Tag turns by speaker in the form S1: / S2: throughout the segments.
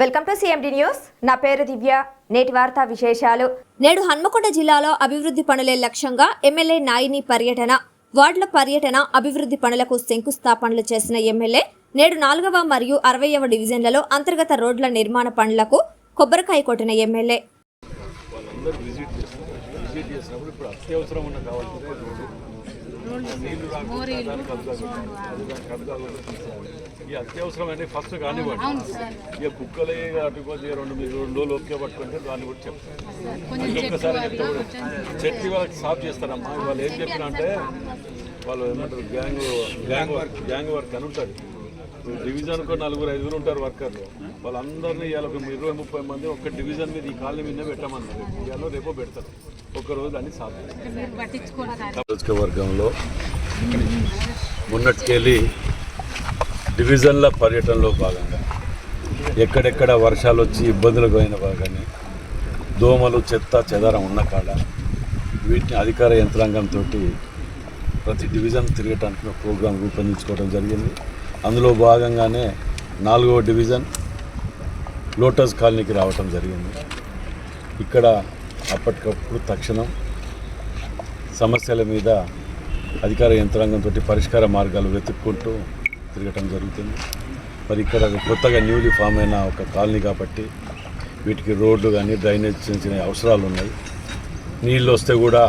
S1: Welcome to CMD news నా పేరు దివ్య. నేటి వార్తా విశేషాలు.
S2: నేడు హన్మకొండ జిల్లాలో అభివృద్ధి పనులే లక్ష్యంగా ఎమ్మెల్యే నాయిని పర్యటన వార్డుల పర్యటన అభివృద్ధి పనులకు శంకుస్థాపనలు చేసిన ఎమ్మెల్యే నేడు నాలుగవ మరియు అరవైవ డివిజన్లలో అంతర్గత రోడ్ల నిర్మాణ పనులకు కొబ్బరికాయ కొట్టిన ఎమ్మెల్యే.
S3: విజిట్ విజిట్ చేసినప్పుడు ఇప్పుడు అత్యవసరం ఉన్న కావాల్సిందే ఈ అత్యవసరమైన ఫస్ట్ కానివ్వండి. ఇక కుక్కలే అటు కొద్దిగా రెండు మీరు రెండు రోజులు ఓకే పట్టుకుంటే దాన్ని కూడా చెప్తాను. ఒక్కసారి చెప్తే కూడా చెట్టు వాళ్ళకి సాఫ్ చేస్తారమ్మా. వాళ్ళు ఏం చెప్పినా అంటే వాళ్ళు ఏమంటారు gang gang work gang work అని ఉంటుంది డివిజన్కు నలుగురు ఐదుగురు ఉంటారు వర్కర్లు. వాళ్ళందరినీ ఇవాళ ఒక ఇరవై ముప్పై మంది ఒక డివిజన్ మీద ఈ కాలనీ మీద పెట్టమన్నారు. ఇవాళ రేపో పెడతారు. ఒక రోజు అన్ని సాధ్యం నియోజకవర్గంలో మొన్నటికెళ్ళి డివిజన్ల పర్యటనలో భాగంగా ఎక్కడెక్కడ వర్షాలు వచ్చి ఇబ్బందులకు పోయిన భాగాన్ని దోమలు చెత్త చెదారం ఉన్న కాడ వీటిని అధికార యంత్రాంగంతో ప్రతి డివిజన్ తిరగటానికి ప్రోగ్రాం రూపొందించుకోవడం జరిగింది. అందులో భాగంగానే నాలుగవ డివిజన్ లోటస్ కాలనీకి రావటం జరిగింది. ఇక్కడ అప్పటికప్పుడు తక్షణం సమస్యల మీద అధికార యంత్రాంగంతో పరిష్కార మార్గాలు వెతుక్కుంటూ తిరగటం జరుగుతుంది. మరి ఇక్కడ కొత్తగా న్యూలీ ఫామ్ అయిన ఒక కాలనీ కాబట్టి వీటికి రోడ్లు కానీ డ్రైనేజ్ చిన్న చిన్న అవసరాలు ఉన్నాయి. నీళ్ళు వస్తే కూడా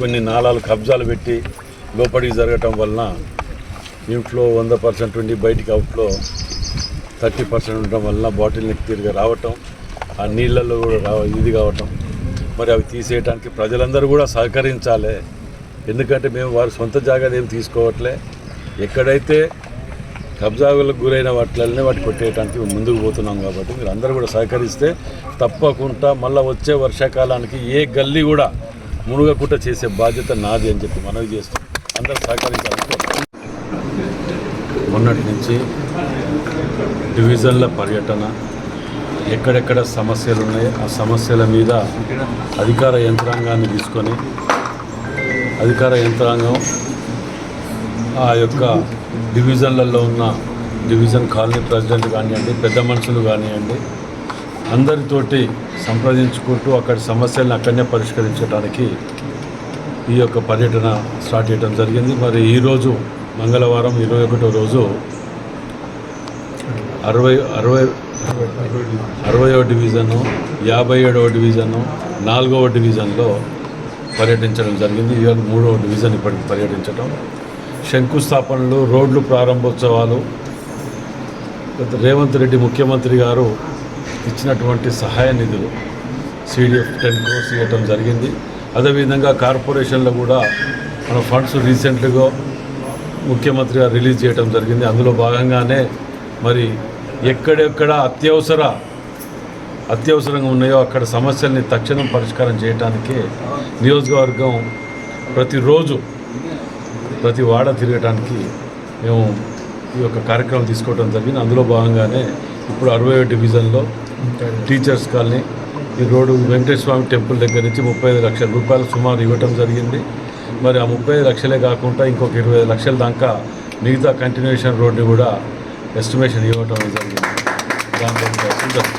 S3: కొన్ని నాలాలు కబ్జాలు పెట్టి లోపలికి జరగటం వలన ఇంట్లో వంద పర్సెంట్ ఉండి బయటికి అవుట్లో థర్టీ పర్సెంట్ ఉండడం వలన బాటిల్ నెక్ తిరిగి రావటం ఆ నీళ్ళల్లో కూడా రావ ఇది కావటం. మరి అవి తీసేయడానికి ప్రజలందరూ కూడా సహకరించాలి. ఎందుకంటే మేము వారి సొంత జాగ్రత్త ఏం తీసుకోవట్లే. ఎక్కడైతే కబ్జాలకు గురైన వాటిలనే వాటి కొట్టేయడానికి ముందుకు పోతున్నాం కాబట్టి మీరు అందరూ కూడా సహకరిస్తే తప్పకుండా మళ్ళీ వచ్చే వర్షాకాలానికి ఏ గల్లీ కూడా మునుగకుండా చేసే బాధ్యత నాది అని చెప్పి మనవి చేస్తాం అందరూ సహకరించాలి మొన్నటి నుంచి డివిజన్ల పర్యటన ఎక్కడెక్కడ సమస్యలు ఉన్నాయి ఆ సమస్యల మీద అధికార యంత్రాంగాన్ని తీసుకొని అధికార యంత్రాంగం ఆ యొక్క డివిజన్లలో ఉన్న డివిజన్ కాలనీ ప్రెసిడెంట్ కానివ్వండి పెద్ద మనుషులు కానివ్వండి అందరితోటి సంప్రదించుకుంటూ అక్కడ సమస్యలను అక్కడనే పరిష్కరించడానికి ఈ యొక్క పర్యటన స్టార్ట్ చేయడం జరిగింది. మరి ఈరోజు మంగళవారం ఇరవై ఒకటో రోజు అరవై అరవై అరవయో డివిజను యాభై ఏడవ డివిజను నాలుగవ డివిజన్లో పర్యటించడం జరిగింది. ఇవాళ మూడవ డివిజన్ ఇప్పటికి పర్యటించడం శంకుస్థాపనలు రోడ్లు ప్రారంభోత్సవాలు. రేవంత్ రెడ్డి ముఖ్యమంత్రి గారు ఇచ్చినటువంటి సహాయ నిధులు సిడిఎఫ్ టెన్ క్రోర్స్ ఇవ్వటం జరిగింది. అదేవిధంగా కార్పొరేషన్లో కూడా మన ఫండ్స్ రీసెంట్గా ముఖ్యమంత్రి గారు రిలీజ్ చేయడం జరిగింది. అందులో భాగంగానే మరి ఎక్కడెక్కడ అత్యవసర అత్యవసరంగా ఉన్నాయో అక్కడ సమస్యల్ని తక్షణం పరిష్కారం చేయడానికి నియోజకవర్గం ప్రతిరోజు ప్రతి వాడ తిరగటానికి మేము ఈ యొక్క కార్యక్రమం తీసుకోవడం జరిగింది. అందులో భాగంగానే ఇప్పుడు అరవై డివిజన్లో టీచర్స్ కాలనీ ఈ రోడ్డు వెంకటేశ్వర స్వామి టెంపుల్ దగ్గర నుంచి ముప్పై ఐదు లక్షల రూపాయలు సుమారు ఇవ్వటం జరిగింది. మరి ఆ ముప్పై లక్షలే కాకుండా ఇంకొక ఇరవై ఐదు లక్షల దాకా మిగతా కంటిన్యూషన్ రోడ్ని కూడా ఎస్టిమేషన్ ఇవ్వటం జరిగింది. దాంట్లో